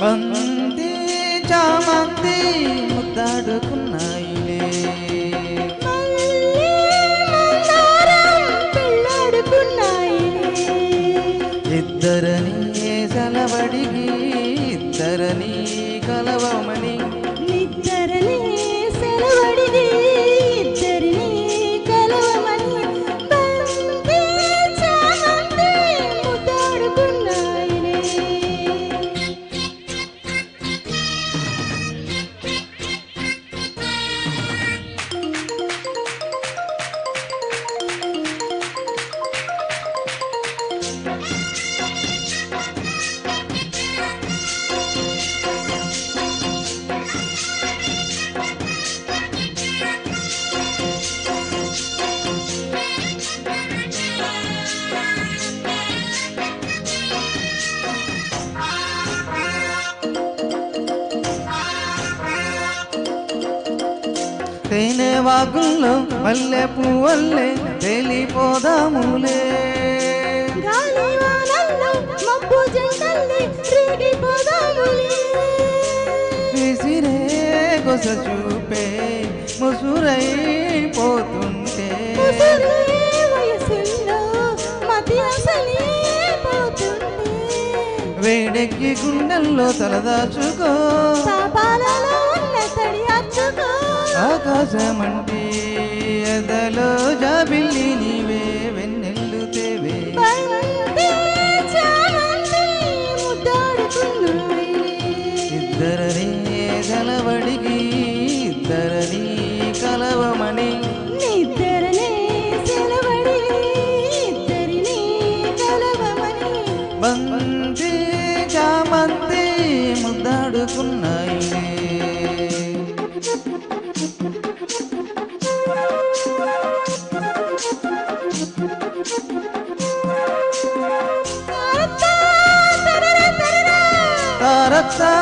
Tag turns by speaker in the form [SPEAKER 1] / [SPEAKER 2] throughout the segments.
[SPEAKER 1] బంతి చామంతి ముద్దాడుకున్నాయిలే. ఇద్దరని సెలవడిగి ఇద్దరని కలవమని తేనె వాగుల్లో మల్లె పువ్వల్లే తేలిపోదాములే. విసిరే కొస చూపే ముసురైపోతుంటే. వేడెక్కి గుండెల్లో తలదాచుకో
[SPEAKER 2] పాపాలలో.
[SPEAKER 1] ఆకాశమంటే ఎదలో జాబిల్లి నీవే వెన్నెల్లు తేవే. ఇద్దరని సెలవడిగి ఇద్దరని కలవమని. బంతి చామంతి ముద్దాడుకున్నాయిలే.
[SPEAKER 2] रत्ता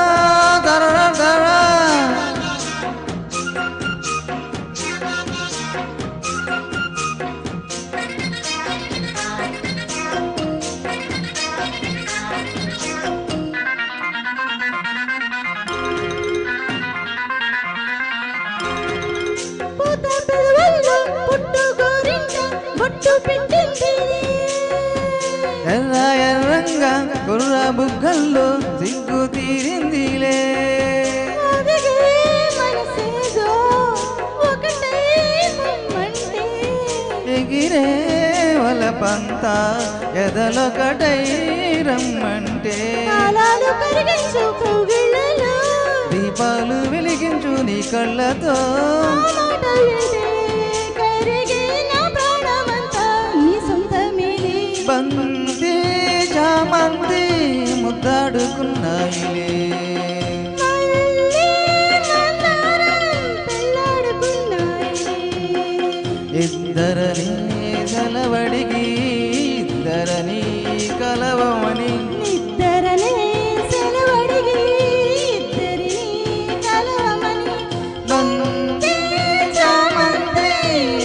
[SPEAKER 1] ఎర్ర ఎర్రంగా కుర్ర బుగ్గల్లో సిగ్గు తీరిందిలే. ఎగిరే వలపంత ఎదలొకటై రమ్మంటే. దీపాలు వెలిగించు నీ కళ్ళతో. ముద్దాడుకున్నాయిలే
[SPEAKER 2] మల్లె మందారం పెళ్ళాడుకున్నాయిలే.
[SPEAKER 1] ఇద్దరని సెలవడిగి ఇద్దరని కలవమని
[SPEAKER 2] నిద్దరనే సెలవడిగి ఇద్దరిని కలవమని
[SPEAKER 1] బంతి చామంతి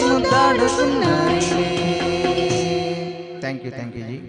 [SPEAKER 1] ముద్దాడుకున్నాయిలే thank you thank you ji